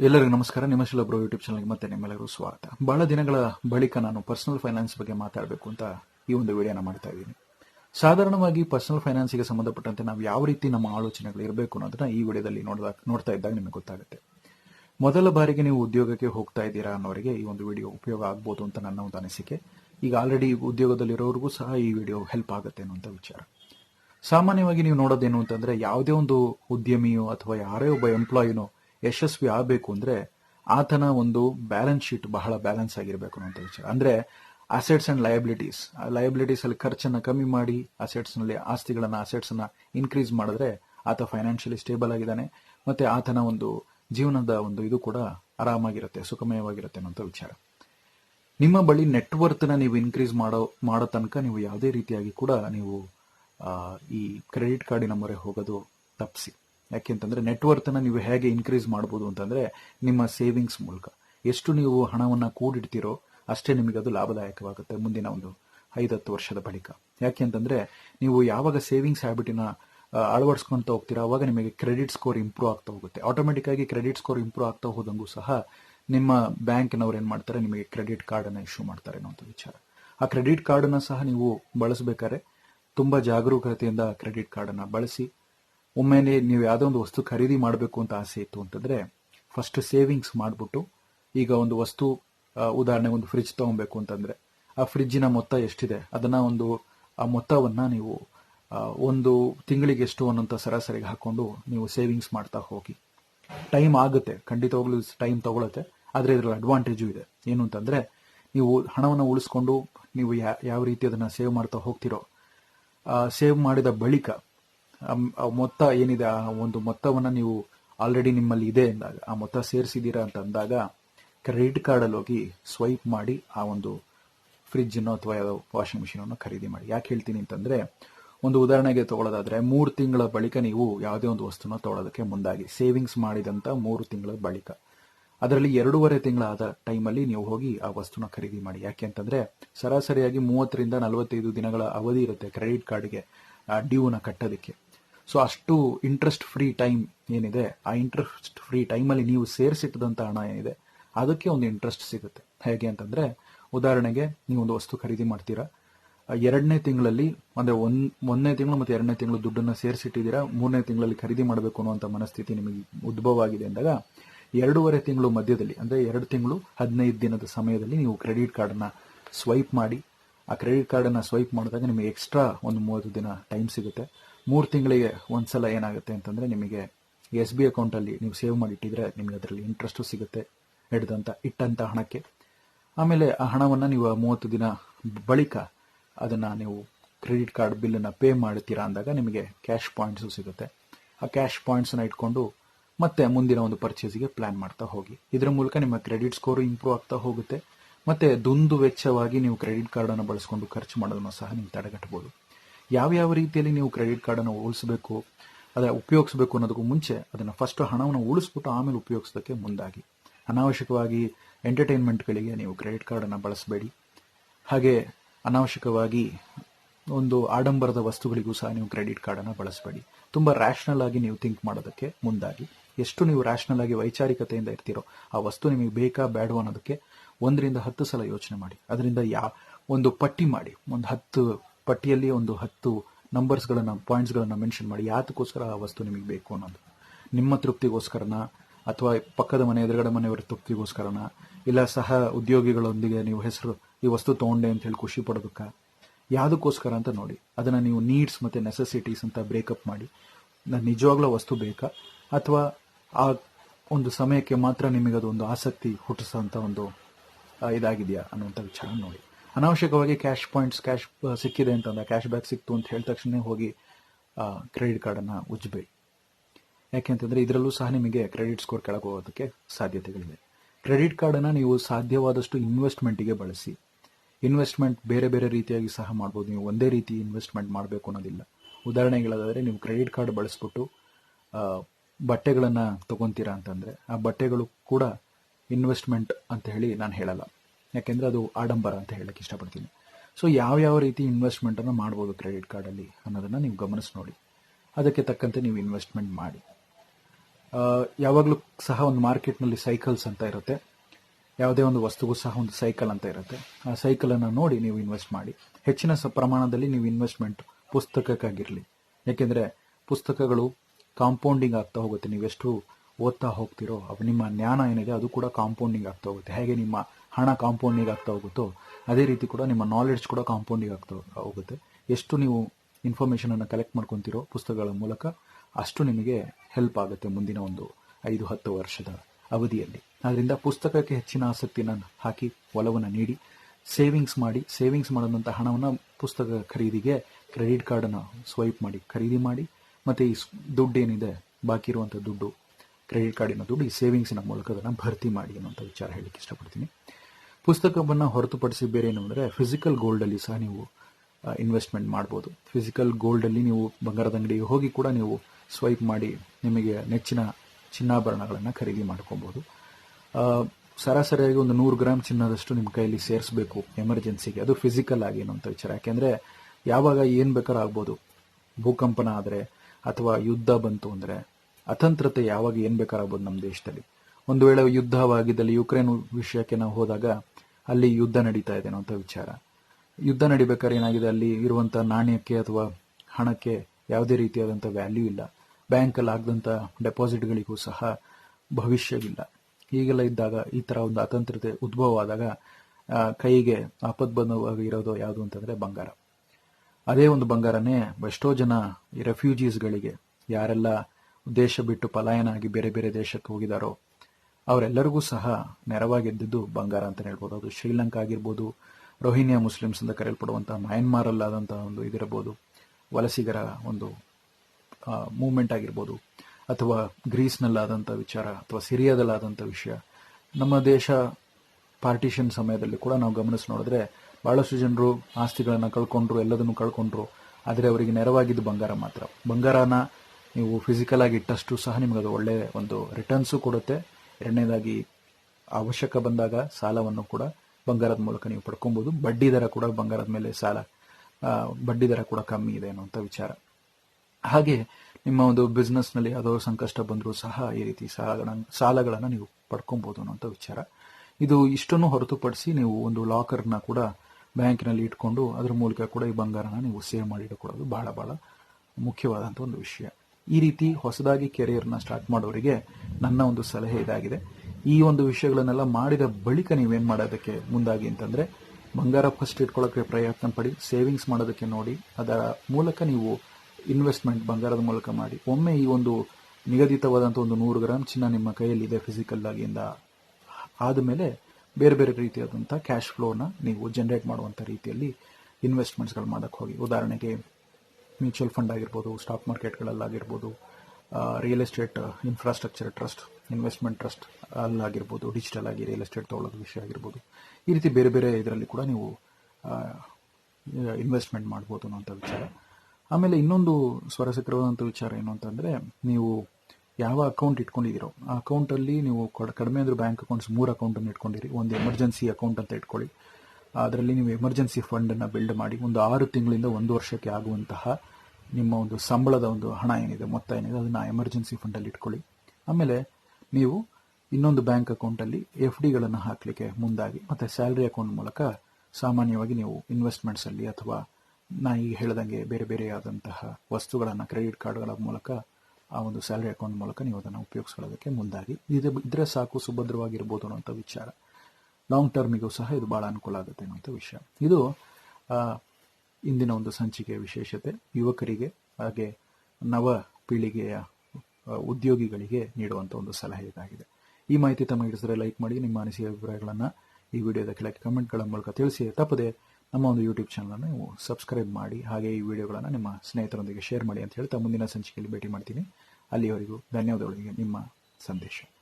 ಎಲ್ಲರಿಗೂ ನಮಸ್ಕಾರ. ನಿಮ್ಮ ಶಿಲಬ್ರೋ ಯೂಟ್ಯೂಬ್ ಚಾನಲ್ಗೆ ಮತ್ತೆ ನಿಮ್ಮೆಲ್ಲರಿಗೂ ಸ್ವಾಗತ. ಬಹಳ ದಿನಗಳ ಬಳಿಕ ನಾನು ಪರ್ಸನಲ್ ಫೈನಾನ್ಸ್ ಬಗ್ಗೆ ಮಾತಾಡಬೇಕು ಅಂತ ಈ ಒಂದು ವಿಡಿಯೋನ ಮಾಡ್ತಾ ಇದ್ದೀನಿ. ಸಾಧಾರಣವಾಗಿ ಪರ್ಸನಲ್ ಫೈನಾನ್ಸಿಗೆ ಸಂಬಂಧಪಟ್ಟಂತೆ ನಾವು ಯಾವ ರೀತಿ ನಮ್ಮ ಆಲೋಚನೆಗಳು ಇರಬೇಕು ಅನ್ನೋದನ್ನ ಈ ವಿಡಿಯೋದಲ್ಲಿ ನೋಡಿದಾಗ ನೋಡ್ತಾ ಇದ್ದಾಗ ನಿಮಗೆ ಗೊತ್ತಾಗುತ್ತೆ. ಮೊದಲ ಬಾರಿಗೆ ನೀವು ಉದ್ಯೋಗಕ್ಕೆ ಹೋಗ್ತಾ ಇದ್ದೀರಾ ಅನ್ನೋರಿಗೆ ಈ ಒಂದು ವಿಡಿಯೋ ಉಪಯೋಗ ಆಗ್ಬೋದು ಅಂತ ನನ್ನ ಒಂದು ಅನಿಸಿಕೆ. ಈಗ ಆಲ್ರೆಡಿ ಉದ್ಯೋಗದಲ್ಲಿರೋರಿಗೂ ಸಹ ಈ ವಿಡಿಯೋ ಹೆಲ್ಪ್ ಆಗುತ್ತೆ ಅನ್ನುವಂಥ ವಿಚಾರ. ಸಾಮಾನ್ಯವಾಗಿ ನೀವು ನೋಡೋದೇನು ಅಂತಂದ್ರೆ ಯಾವುದೇ ಒಂದು ಉದ್ಯಮಿಯೋ ಅಥವಾ ಯಾರೇ ಒಬ್ಬ ಎಂಪ್ಲಾಯಿನೋ ಯಶಸ್ವಿ ಆಗಬೇಕು ಅಂದರೆ ಆತನ ಒಂದು ಬ್ಯಾಲೆನ್ಸ್ ಶೀಟ್ ಬಹಳ ಬ್ಯಾಲೆನ್ಸ್ ಆಗಿರಬೇಕು ಅನ್ನೋಂಥ ವಿಚಾರ. ಅಂದರೆ ಅಸೆಟ್ಸ್ ಆ್ಯಂಡ್ ಲಯಬಿಲಿಟೀಸ್ ಲಯಬಿಲಿಟೀಸ್ ಅಲ್ಲಿ ಖರ್ಚನ್ನು ಕಮ್ಮಿ ಮಾಡಿ ಅಸೆಟ್ಸ್ನಲ್ಲಿ ಆಸ್ತಿಗಳನ್ನು ಅಸೆಟ್ಸನ್ನು ಇನ್ಕ್ರೀಸ್ ಮಾಡಿದ್ರೆ ಆತ ಫೈನಾನ್ಷಿಯಲಿ ಸ್ಟೇಬಲ್ ಆಗಿದ್ದಾನೆ, ಮತ್ತು ಆತನ ಒಂದು ಜೀವನದ ಒಂದು ಇದು ಕೂಡ ಆರಾಮಾಗಿರುತ್ತೆ, ಸುಖಮಯವಾಗಿರುತ್ತೆ ಅನ್ನೋಂಥ ವಿಚಾರ. ನಿಮ್ಮ ಬಳಿ ನೆಟ್ವರ್ತ್ನ ನೀವು ಇನ್ಕ್ರೀಸ್ ಮಾಡೋ ಮಾಡೋ ತನಕ ನೀವು ಯಾವುದೇ ರೀತಿಯಾಗಿ ಕೂಡ ನೀವು ಈ ಕ್ರೆಡಿಟ್ ಕಾರ್ಡಿನ ಮೊರೆ ಹೋಗೋದು ತಪ್ಪಿಸಿ. ಯಾಕೆಂತಂದ್ರೆ ನೆಟ್ವರ್ತ್ನ ನೀವು ಹೇಗೆ ಇನ್ಕ್ರೀಸ್ ಮಾಡಬಹುದು ಅಂತಂದ್ರೆ ನಿಮ್ಮ ಸೇವಿಂಗ್ಸ್ ಮೂಲಕ. ಎಷ್ಟು ನೀವು ಹಣವನ್ನು ಕೂಡಿಡ್ತೀರೋ ಅಷ್ಟೇ ನಿಮಗೆ ಅದು ಲಾಭದಾಯಕವಾಗುತ್ತೆ ಮುಂದಿನ ಒಂದು ಐದತ್ತು ವರ್ಷದ ಬಳಿಕ. ಯಾಕೆಂತಂದ್ರೆ ನೀವು ಯಾವಾಗ ಸೇವಿಂಗ್ಸ್ ಹ್ಯಾಬಿಟಿನ ಅಳವಡಿಸ್ಕೊಂತ ಹೋಗ್ತೀರಾ ಅವಾಗ ನಿಮಗೆ ಕ್ರೆಡಿಟ್ ಸ್ಕೋರ್ ಇಂಪ್ರೂವ್ ಆಗ್ತಾ ಹೋಗುತ್ತೆ. ಆಟೋಮೆಟಿಕ್ ಆಗಿ ಕ್ರೆಡಿಟ್ ಸ್ಕೋರ್ ಇಂಪ್ರೂವ್ ಆಗ್ತಾ ಹೋದಂಗೂ ಸಹ ನಿಮ್ಮ ಬ್ಯಾಂಕ್ನವ್ರು ಏನ್ ಮಾಡ್ತಾರೆ? ನಿಮಗೆ ಕ್ರೆಡಿಟ್ ಕಾರ್ಡ್ ಅನ್ನ ಇಶ್ಯೂ ಮಾಡ್ತಾರೆ ಅನ್ನೋ ವಿಚಾರ. ಆ ಕ್ರೆಡಿಟ್ ಕಾರ್ಡ್ ಅನ್ನ ಸಹ ನೀವು ಬಳಸಬೇಕಾದ್ರೆ ತುಂಬಾ ಜಾಗರೂಕತೆಯಿಂದ ಕ್ರೆಡಿಟ್ ಕಾರ್ಡ್ ಅನ್ನ ಬಳಸಿ ಒಮ್ಮೆನೆ ನೀವು ಯಾವುದೋ ಒಂದು ವಸ್ತು ಖರೀದಿ ಮಾಡಬೇಕು ಅಂತ ಆಸೆ ಇತ್ತು ಅಂತಂದ್ರೆ ಫಸ್ಟ್ ಸೇವಿಂಗ್ಸ್ ಮಾಡಿಬಿಟ್ಟು, ಈಗ ಒಂದು ವಸ್ತು ಉದಾಹರಣೆಗೆ ಒಂದು ಫ್ರಿಜ್ ತಗೊಬೇಕು ಅಂತಂದ್ರೆ, ಆ ಫ್ರಿಡ್ಜಿನ ಮೊತ್ತ ಎಷ್ಟಿದೆ? ಅದನ್ನ ಒಂದು, ಆ ಮೊತ್ತವನ್ನ ನೀವು ಒಂದು ತಿಂಗಳಿಗೆ ಎಷ್ಟು ಅನ್ನೋಂಥ ಸರಾಸರಿಗೆ ಹಾಕೊಂಡು ನೀವು ಸೇವಿಂಗ್ಸ್ ಮಾಡ್ತಾ ಹೋಗಿ. ಟೈಮ್ ಆಗುತ್ತೆ, ಖಂಡಿತವಾಗ್ಲೂ ಟೈಮ್ ತಗೊಳುತ್ತೆ, ಆದರೆ ಇದರಲ್ಲಿ ಅಡ್ವಾಂಟೇಜು ಇದೆ. ಏನು ಅಂತಂದ್ರೆ, ನೀವು ಹಣವನ್ನು ಉಳಿಸ್ಕೊಂಡು ನೀವು ಯಾವ ರೀತಿ ಅದನ್ನ ಸೇವ್ ಮಾಡ್ತಾ ಹೋಗ್ತಿರೋ ಸೇವ್ ಮಾಡಿದ ಬಳಿಕ ಮೊತ್ತ ಏನಿದೆ? ಆ ಒಂದು ಮೊತ್ತವನ್ನ ನೀವು ಆಲ್ರೆಡಿ ನಿಮ್ಮಲ್ಲಿ ಇದೆ ಅಂದಾಗ, ಆ ಮೊತ್ತ ಸೇರಿಸಿದ್ದೀರಾ ಅಂತ ಅಂದಾಗ ಕ್ರೆಡಿಟ್ ಕಾರ್ಡಲ್ಲಿ ಹೋಗಿ ಸ್ವೈಪ್ ಮಾಡಿ ಆ ಒಂದು ಫ್ರಿಜ್ ಅನ್ನು ಅಥವಾ ವಾಷಿಂಗ್ ಮಿಷಿನನ್ನು ಖರೀದಿ ಮಾಡಿ. ಯಾಕೆ ಹೇಳ್ತೀನಿ ಅಂತಂದ್ರೆ, ಒಂದು ಉದಾಹರಣೆಗೆ ತಗೊಳ್ಳೋದಾದ್ರೆ ಮೂರು ತಿಂಗಳ ಬಳಿಕ ನೀವು ಯಾವುದೇ ಒಂದು ವಸ್ತುನ ತಗೊಳ್ಳೋದಕ್ಕೆ ಮುಂದಾಗಿ ಸೇವಿಂಗ್ಸ್ ಮಾಡಿದಂತ ಮೂರು ತಿಂಗಳ ಬಳಿಕ. ಅದರಲ್ಲಿ ಎರಡೂವರೆ ತಿಂಗಳಾದ ಟೈಮಲ್ಲಿ ನೀವು ಹೋಗಿ ಆ ವಸ್ತುನ ಖರೀದಿ ಮಾಡಿ. ಯಾಕೆ ಅಂತಂದ್ರೆ, ಸರಾಸರಿಯಾಗಿ ಮೂವತ್ತರಿಂದ ನಲವತ್ತೈದು ದಿನಗಳ ಅವಧಿ ಇರುತ್ತೆ ಕ್ರೆಡಿಟ್ ಕಾರ್ಡ್ಗೆ ಡ್ಯೂನ ಕಟ್ಟೋದಕ್ಕೆ. ಸೊ ಅಷ್ಟು ಇಂಟ್ರೆಸ್ಟ್ ಫ್ರೀ ಟೈಮ್ ಏನಿದೆ, ಆ ಇಂಟ್ರೆಸ್ಟ್ ಫ್ರೀ ಟೈಮಲ್ಲಿ ನೀವು ಸೇರಿಸಿಟ್ಟದಂತ ಹಣ ಏನಿದೆ, ಅದಕ್ಕೆ ಒಂದು ಇಂಟ್ರೆಸ್ಟ್ ಸಿಗುತ್ತೆ. ಹೇಗೆ ಅಂತಂದ್ರೆ, ಉದಾಹರಣೆಗೆ ನೀವು ಒಂದು ವಸ್ತು ಖರೀದಿ ಮಾಡ್ತೀರಾ, ಎರಡನೇ ತಿಂಗಳಲ್ಲಿ, ಅಂದ್ರೆ ಒಂದ್, ಒಂದನೇ ತಿಂಗಳು ಮತ್ತೆ ಎರಡನೇ ತಿಂಗಳು ದುಡ್ಡನ್ನ ಸೇರಿಸಿಟ್ಟಿದ್ದೀರಾ, ಮೂರನೇ ತಿಂಗಳಲ್ಲಿ ಖರೀದಿ ಮಾಡಬೇಕು ಅನ್ನುವಂಥ ಮನಸ್ಥಿತಿ ನಿಮಗೆ ಉದ್ಭವ ಆಗಿದೆ ಅಂದಾಗ, ಎರಡೂವರೆ ತಿಂಗಳು ಮಧ್ಯದಲ್ಲಿ, ಅಂದ್ರೆ ಎರಡು ತಿಂಗಳು ಹದಿನೈದು ದಿನದ ಸಮಯದಲ್ಲಿ ನೀವು ಕ್ರೆಡಿಟ್ ಕಾರ್ಡನ್ನ ಸ್ವೈಪ್ ಮಾಡಿ, ಆ ಕ್ರೆಡಿಟ್ ಕಾರ್ಡನ್ನು ಸ್ವೈಪ್ ಮಾಡಿದಾಗ ನಿಮಗೆ ಎಕ್ಸ್ಟ್ರಾ ಒಂದು ಮೂವತ್ತು ದಿನ ಟೈಮ್ ಸಿಗುತ್ತೆ. ಮೂರು ತಿಂಗಳಿಗೆ ಒಂದ್ಸಲ ಏನಾಗುತ್ತೆ ಅಂತಂದ್ರೆ ನಿಮಗೆ ಎಸ್ ಬಿ ಅಕೌಂಟಲ್ಲಿ ನೀವು ಸೇವ್ ಮಾಡಿ ಇಟ್ಟಿದ್ರೆ ನಿಮಗೆ ಅದರಲ್ಲಿ ಇಂಟ್ರೆಸ್ಟು ಸಿಗುತ್ತೆ ಹಿಡಿದಂತ ಇಟ್ಟಂಥ ಹಣಕ್ಕೆ. ಆಮೇಲೆ ಆ ಹಣವನ್ನ ನೀವು ಮೂವತ್ತು ದಿನ ಬಳಿಕ ಅದನ್ನ ನೀವು ಕ್ರೆಡಿಟ್ ಕಾರ್ಡ್ ಬಿಲ್ಲನ್ನು ಪೇ ಮಾಡ್ತೀರಾ ಅಂದಾಗ ನಿಮಗೆ ಕ್ಯಾಶ್ ಪಾಯಿಂಟ್ಸು ಸಿಗುತ್ತೆ. ಆ ಕ್ಯಾಶ್ ಪಾಯಿಂಟ್ಸನ್ನು ಇಟ್ಕೊಂಡು ಮತ್ತೆ ಮುಂದಿನ ಒಂದು ಪರ್ಚೇಸಿಗೆ ಪ್ಲಾನ್ ಮಾಡ್ತಾ ಹೋಗಿ. ಇದರ ಮೂಲಕ ನಿಮ್ಮ ಕ್ರೆಡಿಟ್ ಸ್ಕೋರ್ ಇಂಪ್ರೂವ್ ಆಗ್ತಾ ಹೋಗುತ್ತೆ. ಮತ್ತೆ ದುಂದು ವೆಚ್ಚವಾಗಿ ನೀವು ಕ್ರೆಡಿಟ್ ಕಾರ್ಡ್ ಅನ್ನು ಬಳಸ್ಕೊಂಡು ಖರ್ಚು ಮಾಡೋದನ್ನು ಸಹ ನೀವು ತಡೆಗಟ್ಟಬಹುದು ಯಾವ ಯಾವ ರೀತಿಯಲ್ಲಿ ನೀವು ಕ್ರೆಡಿಟ್ ಕಾರ್ಡ್ ಅನ್ನು ಉಳಿಸಬೇಕು, ಅದ ಉಪಯೋಗಿಸಬೇಕು ಅನ್ನೋದಕ್ಕೂ ಮುಂಚೆ ಅದನ್ನು ಫಸ್ಟ್ ಹಣವನ್ನು ಉಳಿಸ್ಬಿಟ್ಟು ಆಮೇಲೆ ಉಪಯೋಗಿಸೋದಕ್ಕೆ ಮುಂದಾಗಿ. ಅನಾವಶ್ಯಕವಾಗಿ ಎಂಟರ್ಟೈನ್ಮೆಂಟ್ಗಳಿಗೆ ನೀವು ಕ್ರೆಡಿಟ್ ಕಾರ್ಡ್ ಅನ್ನು ಬಳಸಬೇಡಿ. ಹಾಗೆ ಅನಾವಶ್ಯಕವಾಗಿ ಒಂದು ಆಡಂಬರದ ವಸ್ತುಗಳಿಗೂ ಸಹ ನೀವು ಕ್ರೆಡಿಟ್ ಕಾರ್ಡ್ ಅನ್ನು ಬಳಸಬೇಡಿ. ತುಂಬ ರ್ಯಾಷನಲ್ ಆಗಿ ನೀವು ಥಿಂಕ್ ಮಾಡೋದಕ್ಕೆ ಮುಂದಾಗಿ. ಎಷ್ಟು ನೀವು ರ್ಯಾಷನಲ್ ಆಗಿ ವೈಚಾರಿಕತೆಯಿಂದ ಇರ್ತೀರೋ ಆ ವಸ್ತು ನಿಮಗೆ ಬೇಕಾ ಬೇಡವೋ ಅನ್ನೋದಕ್ಕೆ ಒಂದರಿಂದ ಹತ್ತು ಸಲ ಯೋಚನೆ ಮಾಡಿ. ಅದರಿಂದ ಯಾ, ಒಂದು ಪಟ್ಟಿ ಮಾಡಿ. ಒಂದು ಹತ್ತು ಪಟ್ಟಿಯಲ್ಲಿ ಒಂದು ಹತ್ತು ನಂಬರ್ಸ್ಗಳನ್ನು ಪಾಯಿಂಟ್ಸ್ಗಳನ್ನು ಮೆನ್ಷನ್ ಮಾಡಿ, ಯಾತಕ್ಕೋಸ್ಕರ ಆ ವಸ್ತು ನಿಮಗೆ ಬೇಕು ಅನ್ನೋದು. ನಿಮ್ಮ ತೃಪ್ತಿಗೋಸ್ಕರನ, ಅಥವಾ ಪಕ್ಕದ ಮನೆ, ಎದುರುಗಡೆ ಮನೆಯವರ ತೃಪ್ತಿಗೋಸ್ಕರನ, ಇಲ್ಲ ಸಹ ಉದ್ಯೋಗಿಗಳೊಂದಿಗೆ ನೀವು ಹೆಸರು, ಈ ವಸ್ತು ತಗೊಂಡೆ ಅಂತ ಹೇಳಿ ಖುಷಿ ಪಡೋದಕ್ಕ, ಯಾವುದಕ್ಕೋಸ್ಕರ ಅಂತ ನೋಡಿ. ಅದನ್ನು ನೀವು ನೀಡ್ಸ್ ಮತ್ತು ನೆಸೆಸಿಟೀಸ್ ಅಂತ ಬ್ರೇಕಪ್ ಮಾಡಿ. ನಾನು ನಿಜವಾಗ್ಲೂ ವಸ್ತು ಬೇಕಾ? ಅಥವಾ ಆ ಒಂದು ಸಮಯಕ್ಕೆ ಮಾತ್ರ ನಿಮಗೆ ಒಂದು ಆಸಕ್ತಿ ಹುಟ್ಟಿಸೋಂಥ ಒಂದು ಇದಾಗಿದೆಯಾ ಅನ್ನುವಂಥ ವಿಚಾರ ನೋಡಿ. ಅನಾವಶ್ಯಕವಾಗಿ ಕ್ಯಾಶ್ ಪಾಯಿಂಟ್ಸ್ ಕ್ಯಾಶ್ ಸಿಕ್ಕಿದೆ ಅಂತಂದ. ಕ್ಯಾಶ್ ಬ್ಯಾಕ್ ಸಿಕ್ತು ಅಂತ ಹೇಳಿದ ತಕ್ಷಣ ಹೋಗಿ ಕ್ರೆಡಿಟ್ ಕಾರ್ಡನ್ನು ಉಜ್ಬೇಡಿ ಯಾಕೆಂತಂದ್ರೆ ಇದರಲ್ಲೂ ಸಹ ನಿಮಗೆ ಕ್ರೆಡಿಟ್ ಸ್ಕೋರ್ ಕೆಳಗೆ ಹೋಗೋದಕ್ಕೆ ಸಾಧ್ಯತೆಗಳಿವೆ. ಕ್ರೆಡಿಟ್ ಕಾರ್ಡನ್ನು ನೀವು ಸಾಧ್ಯವಾದಷ್ಟು ಇನ್ವೆಸ್ಟ್ಮೆಂಟಿಗೆ ಬಳಸಿ. ಇನ್ವೆಸ್ಟ್ಮೆಂಟ್ ಬೇರೆ ಬೇರೆ ರೀತಿಯಾಗಿ ಸಹ ಮಾಡ್ಬೋದು. ನೀವು ಒಂದೇ ರೀತಿ ಇನ್ವೆಸ್ಟ್ಮೆಂಟ್ ಮಾಡಬೇಕು ಅನ್ನೋದಿಲ್ಲ. ಉದಾಹರಣೆಗೆ ಹೇಳೋದಾದ್ರೆ ನೀವು ಕ್ರೆಡಿಟ್ ಕಾರ್ಡ್ ಬಳಸ್ಬಿಟ್ಟು ಬಟ್ಟೆಗಳನ್ನ ತಗೊಂತೀರಾ ಅಂತಂದ್ರೆ, ಆ ಬಟ್ಟೆಗಳು ಕೂಡ ಇನ್ವೆಸ್ಟ್ಮೆಂಟ್ ಅಂತ ಹೇಳಿ ನಾನು ಹೇಳಲ್ಲ. ಯಾಕೆಂದ್ರೆ ಅದು ಆಡಂಬರ ಅಂತ ಹೇಳಕ್ಕೆ ಇಷ್ಟಪಡ್ತೀನಿ. ಸೊ ಯಾವ ಯಾವ ರೀತಿ ಇನ್ವೆಸ್ಟ್ಮೆಂಟ್ ಅನ್ನು ಮಾಡ್ಬೋದು ಕ್ರೆಡಿಟ್ ಕಾರ್ಡ್ ಅಲ್ಲಿ ಅನ್ನೋದನ್ನ ನೀವು ಗಮನಿಸಿ ನೋಡಿ. ಅದಕ್ಕೆ ತಕ್ಕಂತೆ ನೀವು ಇನ್ವೆಸ್ಟ್ಮೆಂಟ್ ಮಾಡಿ. ಯಾವಾಗಲೂ ಸಹ ಒಂದು ಮಾರ್ಕೆಟ್ನಲ್ಲಿ ಸೈಕಲ್ಸ್ ಅಂತ ಇರುತ್ತೆ. ಯಾವುದೇ ಒಂದು ವಸ್ತುಗೂ ಸಹ ಒಂದು ಸೈಕಲ್ ಅಂತ ಇರುತ್ತೆ. ಆ ಸೈಕಲನ್ನು ನೋಡಿ ನೀವು ಇನ್ವೆಸ್ಟ್ ಮಾಡಿ. ಹೆಚ್ಚಿನ ಸ ಪ್ರಮಾಣದಲ್ಲಿ ನೀವು ಇನ್ವೆಸ್ಟ್ಮೆಂಟ್ ಪುಸ್ತಕಕ್ಕಾಗಿರಲಿ. ಯಾಕೆಂದರೆ ಪುಸ್ತಕಗಳು ಕಾಂಪೌಂಡಿಂಗ್ ಆಗ್ತಾ ಹೋಗುತ್ತೆ. ನೀವೆಷ್ಟು ಓದ್ತಾ ಹೋಗ್ತಿರೋ ನಿಮ್ಮ ಜ್ಞಾನ ಏನಿದೆ ಅದು ಕೂಡ ಕಾಂಪೌಂಡಿಂಗ್ ಆಗ್ತಾ ಹೋಗುತ್ತೆ. ಹೇಗೆ ನಿಮ್ಮ ಹಣ ಕಾಂಪೌಂಡಿಂಗ್ ಆಗ್ತಾ ಹೋಗುತ್ತೋ, ಅದೇ ರೀತಿ ಕೂಡ ನಿಮ್ಮ ನಾಲೆಡ್ಜ್ ಕೂಡ ಕಾಂಪೌಂಡಿಂಗ್ ಆಗ್ತಾ ಹೋಗುತ್ತೆ. ಎಷ್ಟು ನೀವು ಇನ್ಫಾರ್ಮೇಶನ್ ಅನ್ನು ಕಲೆಕ್ಟ್ ಮಾಡ್ಕೊತಿರೋ ಪುಸ್ತಕಗಳ ಮೂಲಕ, ಅಷ್ಟು ನಿಮಗೆ ಹೆಲ್ಪ್ ಆಗುತ್ತೆ ಮುಂದಿನ ಒಂದು ಐದು, ಹತ್ತು ವರ್ಷದ ಅವಧಿಯಲ್ಲಿ. ಆದ್ದರಿಂದ ಪುಸ್ತಕಕ್ಕೆ ಹೆಚ್ಚಿನ ಆಸಕ್ತಿಯನ್ನು ಹಾಕಿ, ಒಲವನ್ನು ನೀಡಿ ಸೇವಿಂಗ್ಸ್ ಮಾಡಿ ಸೇವಿಂಗ್ಸ್ ಮಾಡಿದಂಥ ಹಣವನ್ನು ಪುಸ್ತಕ ಖರೀದಿಗೆ ಕ್ರೆಡಿಟ್ ಕಾರ್ಡನ್ನು ಸ್ವೈಪ್ ಮಾಡಿ, ಖರೀದಿ ಮಾಡಿ, ಮತ್ತು ಈ ದುಡ್ಡು ಏನಿದೆ ಬಾಕಿ ಇರುವಂಥ ದುಡ್ಡು ಕ್ರೆಡಿಟ್ ಕಾರ್ಡಿನ ದುಡ್ಡು ಈ ಸೇವಿಂಗ್ಸಿನ ಮೂಲಕ ಅದನ್ನು ಭರ್ತಿ ಮಾಡಿ ಅನ್ನೋಂಥ ವಿಚಾರ ಹೇಳಲಿಕ್ಕೆ ಇಷ್ಟಪಡ್ತೀನಿ. ಪುಸ್ತಕವನ್ನು ಹೊರತುಪಡಿಸಿ ಬೇರೆ ಏನು ಅಂದರೆ ಫಿಸಿಕಲ್ ಗೋಲ್ಡಲ್ಲಿ ಸಹ ನೀವು ಇನ್ವೆಸ್ಟ್ಮೆಂಟ್ ಮಾಡ್ಬೋದು. ಫಿಸಿಕಲ್ ಗೋಲ್ಡಲ್ಲಿ ನೀವು ಬಂಗಾರದ ಅಂಗಡಿಗೆ ಹೋಗಿ ಕೂಡ ನೀವು ಸ್ವೈಪ್ ಮಾಡಿ ನಿಮಗೆ ನೆಚ್ಚಿನ ಚಿನ್ನಾಭರಣಗಳನ್ನು ಖರೀದಿ ಮಾಡ್ಕೊಬೋದು. ಸರಾಸರಿಯಾಗಿ ಒಂದು ನೂರು ಗ್ರಾಮ್ ಚಿನ್ನದಷ್ಟು ನಿಮ್ಮ ಕೈಯಲ್ಲಿ ಸೇರಿಸಬೇಕು ಎಮರ್ಜೆನ್ಸಿಗೆ. ಅದು ಫಿಸಿಕಲ್ ಆಗಿ ಅಂತ ವಿಚಾರ. ಯಾಕೆಂದರೆ ಯಾವಾಗ ಏನು ಬೇಕಾದ್ರೂ ಆಗ್ಬೋದು. ಭೂಕಂಪನ ಆದರೆ ಅಥವಾ ಯುದ್ಧ ಬಂತು ಅಂದರೆ ಅತಂತ್ರತೆ ಯಾವಾಗ ಏನು ಬೇಕಾದ್ರೂ ಆಗ್ಬೋದು ನಮ್ಮ ದೇಶದಲ್ಲಿ. ಒಂದು ವೇಳೆ ಯುದ್ಧವಾಗಿದ್ದಲ್ಲಿ ಯುಕ್ರೇನ್ ವಿಷಯಕ್ಕೆ ನಾವು ಹೋದಾಗ ಅಲ್ಲಿ ಯುದ್ಧ ನಡೀತಾ ಇದೆ ಅನ್ನೋಂಥ ವಿಚಾರ. ಯುದ್ಧ ನಡಿಬೇಕಾದ್ರೆ ಏನಾಗಿದೆ? ಅಲ್ಲಿ ಇರುವಂಥ ನಾಣ್ಯಕ್ಕೆ ಅಥವಾ ಹಣಕ್ಕೆ ಯಾವುದೇ ರೀತಿಯಾದಂಥ ವ್ಯಾಲ್ಯೂ ಇಲ್ಲ. ಬ್ಯಾಂಕಲ್ಲಿ ಆಗದಂಥ ಡೆಪಾಸಿಟ್ಗಳಿಗೂ ಸಹ ಭವಿಷ್ಯವಿಲ್ಲ. ಹೀಗೆಲ್ಲ ಇದ್ದಾಗ ಈ ಥರ ಒಂದು ಅತಂತ್ರತೆ ಉದ್ಭವವಾದಾಗ ಆದಾಗ ಕೈಗೆ ಆಪದ್ಬಂಧವಾಗಿ ಇರೋದು ಯಾವುದು ಅಂತಂದರೆ ಬಂಗಾರ. ಅದೇ ಒಂದು ಬಂಗಾರನೇ ಎಷ್ಟೋ ಜನ ರೆಫ್ಯೂಜೀಸ್ಗಳಿಗೆ ಯಾರೆಲ್ಲ ದೇಶ ಬಿಟ್ಟು ಪಲಾಯನ ಆಗಿ ಬೇರೆ ಬೇರೆ ದೇಶಕ್ಕೆ ಹೋಗಿದಾರೋ ಅವರೆಲ್ಲರಿಗೂ ಸಹ ನೆರವಾಗಿದ್ದಿದ್ದು ಬಂಗಾರ ಅಂತ ಹೇಳ್ಬೋದು. ಅದು ಶ್ರೀಲಂಕಾ ಆಗಿರ್ಬೋದು, ರೋಹಿಣಿಯಾ ಮುಸ್ಲಿಮ್ಸ್ ಅಂತ ಕರೆಯಲ್ಪಡುವಂಥ ಮಯನ್ಮಾರಲ್ಲಾದಂತಹ ಒಂದು ಇದಿರಬಹುದು. ವಲಸಿಗರ ಒಂದು ಮೂವ್ಮೆಂಟ್ ಆಗಿರ್ಬೋದು, ಅಥವಾ ಗ್ರೀಸ್ನಲ್ಲಾದಂಥ ವಿಚಾರ, ಅಥವಾ ಸಿರಿಯಾದಲ್ಲಾದಂಥ ವಿಷಯ. ನಮ್ಮ ದೇಶ ಪಾರ್ಟಿಷನ್ ಸಮಯದಲ್ಲಿ ಕೂಡ ನಾವು ಗಮನಿಸಿ ನೋಡಿದ್ರೆ ಬಹಳಷ್ಟು ಜನರು ಆಸ್ತಿಗಳನ್ನು ಕಳ್ಕೊಂಡ್ರು, ಎಲ್ಲದನ್ನು ಕಳ್ಕೊಂಡ್ರು, ಆದರೆ ಅವರಿಗೆ ನೆರವಾಗಿದ್ದು ಬಂಗಾರ ಮಾತ್ರ. ಬಂಗಾರನ ನೀವು ಫಿಸಿಕಲ್ ಆಗಿ ಇಟ್ಟಷ್ಟು ಸಹ ನಿಮಗೆ ಅದು ಒಳ್ಳೆಯ ಒಂದು ರಿಟರ್ನ್ಸು ಕೊಡುತ್ತೆ. ಎರಡನೇದಾಗಿ ಅವಶ್ಯಕ ಬಂದಾಗ ಸಾಲವನ್ನು ಕೂಡ ಬಂಗಾರದ ಮೂಲಕ ನೀವು ಪಡ್ಕೊಬೋದು. ಬಡ್ಡಿ ದರ ಕೂಡ ಬಂಗಾರದ ಮೇಲೆ ಸಾಲ ಬಡ್ಡಿ ದರ ಕೂಡ ಕಮ್ಮಿ ಇದೆ ಅನ್ನುವಂಥ ವಿಚಾರ. ಹಾಗೆ ನಿಮ್ಮ ಒಂದು ಬಿಸ್ನೆಸ್ನಲ್ಲಿ ಯಾವುದೋ ಸಂಕಷ್ಟ ಬಂದರೂ ಸಹ ಈ ರೀತಿ ಸಾಲಗಳನ್ನು ಸಾಲಗಳನ್ನು ನೀವು ಪಡ್ಕೊಬೋದು ಅನ್ನೋಂಥ ವಿಚಾರ. ಇದು ಇಷ್ಟನ್ನು ಹೊರತುಪಡಿಸಿ ನೀವು ಒಂದು ಲಾಕರ್ನ ಕೂಡ ಬ್ಯಾಂಕಿನಲ್ಲಿ ಇಟ್ಕೊಂಡು ಅದರ ಮೂಲಕ ಕೂಡ ಈ ಬಂಗಾರನ ನೀವು ಸೇವ್ ಮಾಡಿ ಇಟ್ಕೊಳ್ಳೋದು ಬಹಳ ಬಹಳ ಮುಖ್ಯವಾದಂಥ ಒಂದು ವಿಷಯ. ಈ ರೀತಿ ಹೊಸದಾಗಿ ಕೆರಿಯರ್ನ ಸ್ಟಾರ್ಟ್ ಮಾಡೋರಿಗೆ ನನ್ನ ಒಂದು ಸಲಹೆ ಇದಾಗಿದೆ. ಈ ಒಂದು ವಿಷಯಗಳನ್ನೆಲ್ಲ ಮಾಡಿದ ಬಳಿಕ ನೀವೇನು ಮಾಡೋದಕ್ಕೆ ಮುಂದಾಗಿ ಅಂತಂದ್ರೆ, ಬಂಗಾರ ಫಸ್ಟ್ ಇಟ್ಕೊಳ್ಳೋಕೆ ಪ್ರಯತ್ನ ಪಡಿ ಸೇವಿಂಗ್ಸ್ ಮಾಡೋದಕ್ಕೆ ನೋಡಿ, ಅದರ ಮೂಲಕ ನೀವು ಇನ್ವೆಸ್ಟ್ಮೆಂಟ್ ಬಂಗಾರದ ಮೂಲಕ ಮಾಡಿ. ಒಮ್ಮೆ ಈ ಒಂದು ನಿಗದಿತವಾದಂಥ ಒಂದು ನೂರು ಗ್ರಾಮ್ ಚಿನ್ನ ನಿಮ್ಮ ಕೈಯಲ್ಲಿದೆ ಫಿಸಿಕಲ್ ಆಗಿಂದ ಆದಮೇಲೆ ಬೇರೆ ಬೇರೆ ರೀತಿಯಾದಂಥ ಕ್ಯಾಶ್ ಫ್ಲೋನ ನೀವು ಜನರೇಟ್ ಮಾಡುವಂಥ ರೀತಿಯಲ್ಲಿ ಇನ್ವೆಸ್ಟ್ಮೆಂಟ್ಸ್ಗಳು ಮಾಡೋಕ್ಕೆ ಹೋಗಿ. ಉದಾಹರಣೆಗೆ ಮ್ಯೂಚುವಲ್ ಫಂಡ್ ಆಗಿರ್ಬೋದು, stock ಮಾರ್ಕೆಟ್ಗಳಲ್ಲಾಗಿರ್ಬೋದು real estate infrastructure trust investment trust ಅಲ್ಲಾಗಿರ್ಬೋದು digital ಆಗಿ ರಿಯಲ್ ಎಸ್ಟೇಟ್ ತೊಗೊಳ್ಳೋದು ವಿಷಯ ಆಗಿರ್ಬೋದು. ಈ ರೀತಿ ಬೇರೆ ಬೇರೆ ಇದರಲ್ಲಿ ಕೂಡ ನೀವು ಇನ್ವೆಸ್ಟ್ಮೆಂಟ್ ಮಾಡ್ಬೋದು ಅನ್ನೋಂಥ ವಿಚಾರ. ಆಮೇಲೆ ಇನ್ನೊಂದು ಸ್ವರಸಕರವಾದಂಥ ವಿಚಾರ ಏನು ಅಂತಂದರೆ, ನೀವು ಯಾವ ಅಕೌಂಟ್ ಇಟ್ಕೊಂಡಿದ್ದೀರೋ, ಆ ಅಕೌಂಟಲ್ಲಿ ನೀವು ಕಡಿಮೆ ಅಂದರೆ ಬ್ಯಾಂಕ್ ಅಕೌಂಟ್ಸ್ ಮೂರು ಅಕೌಂಟನ್ನು ಇಟ್ಕೊಂಡಿರಿ. ಒಂದು ಎಮರ್ಜೆನ್ಸಿ ಅಕೌಂಟ್ ಅಂತ ಇಟ್ಕೊಳ್ಳಿ. ಅದರಲ್ಲಿ ನೀವು ಎಮರ್ಜೆನ್ಸಿ ಫಂಡನ್ನು ಬಿಲ್ಡ್ ಮಾಡಿ ಒಂದು ಆರು ತಿಂಗಳಿಂದ ಒಂದು ವರ್ಷಕ್ಕೆ ಆಗುವಂತಹ ನಿಮ್ಮ ಒಂದು ಸಂಬಳದ ಒಂದು ಹಣ ಏನಿದೆ, ಮೊತ್ತ ಏನಿದೆ, ಅದನ್ನು ಎಮರ್ಜೆನ್ಸಿ ಫಂಡಲ್ಲಿ ಇಟ್ಕೊಳ್ಳಿ. ಆಮೇಲೆ ನೀವು ಇನ್ನೊಂದು ಬ್ಯಾಂಕ್ ಅಕೌಂಟಲ್ಲಿ ಎಫ್ ಡಿಗಳನ್ನು ಹಾಕಲಿಕ್ಕೆ ಮುಂದಾಗಿ, ಮತ್ತು ಸ್ಯಾಲ್ರಿ ಅಕೌಂಟ್ ಮೂಲಕ ಸಾಮಾನ್ಯವಾಗಿ ನೀವು ಇನ್ವೆಸ್ಟ್ಮೆಂಟ್ಸಲ್ಲಿ ಅಥವಾ ನಾ ಈಗ ಹೇಳ್ದಂಗೆ ಬೇರೆ ಬೇರೆ ಆದಂತಹ ವಸ್ತುಗಳನ್ನು ಕ್ರೆಡಿಟ್ ಕಾರ್ಡ್ಗಳ ಮೂಲಕ ಆ ಒಂದು ಸ್ಯಾಲ್ರಿ ಅಕೌಂಟ್ ಮೂಲಕ ನೀವು ಅದನ್ನು ಉಪಯೋಗಿಸ್ಕೊಳ್ಳೋದಕ್ಕೆ ಮುಂದಾಗಿ. ಇದು ಇದ್ರೆ ಸಾಕು, ಸುಭದ್ರವಾಗಿರ್ಬೋದು ಅನ್ನೋಂಥ ವಿಚಾರ. ಲಾಂಗ್ ಟರ್ಮಿಗೂ ಸಹ ಇದು ಬಹಳ ಅನುಕೂಲ ಆಗುತ್ತೆ ಅನ್ನುವಂಥ ವಿಷಯ. ಇದು ಇಂದಿನ ಒಂದು ಸಂಚಿಕೆಯ ವಿಶೇಷತೆ. ಯುವಕರಿಗೆ ಹಾಗೆ ನವ ಪೀಳಿಗೆಯ ಉದ್ಯೋಗಿಗಳಿಗೆ ನೀಡುವಂಥ ಒಂದು ಸಲಹೆ ಇದಾಗಿದೆ. ಈ ಮಾಹಿತಿ ತಮ್ಮ ಹಿಡಿಸಿದ್ರೆ ಲೈಕ್ ಮಾಡಿ, ನಿಮ್ಮ ಅನಿಸಿಕೆ ಅಭಿಪ್ರಾಯಗಳನ್ನು ಈ ವಿಡಿಯೋದ ಕೆಳಗೆ ಕಮೆಂಟ್ಗಳ ಮೂಲಕ ತಿಳಿಸಿ. ತಪ್ಪದೆ ನಮ್ಮ ಒಂದು ಯೂಟ್ಯೂಬ್ ಚಾನಲನ್ನು ನೀವು ಸಬ್ಸ್ಕ್ರೈಬ್ ಮಾಡಿ, ಹಾಗೆ ಈ ವಿಡಿಯೋಗಳನ್ನು ನಿಮ್ಮ ಸ್ನೇಹಿತರೊಂದಿಗೆ ಶೇರ್ ಮಾಡಿ ಅಂತ ಹೇಳ್ತಾ ಮುಂದಿನ ಸಂಚಿಕೆಯಲ್ಲಿ ಭೇಟಿ ಮಾಡ್ತೀನಿ. ಅಲ್ಲಿಯವರೆಗೂ ಧನ್ಯವಾದಗಳಿಗೆ ನಿಮ್ಮ ಸಂದೇಶ.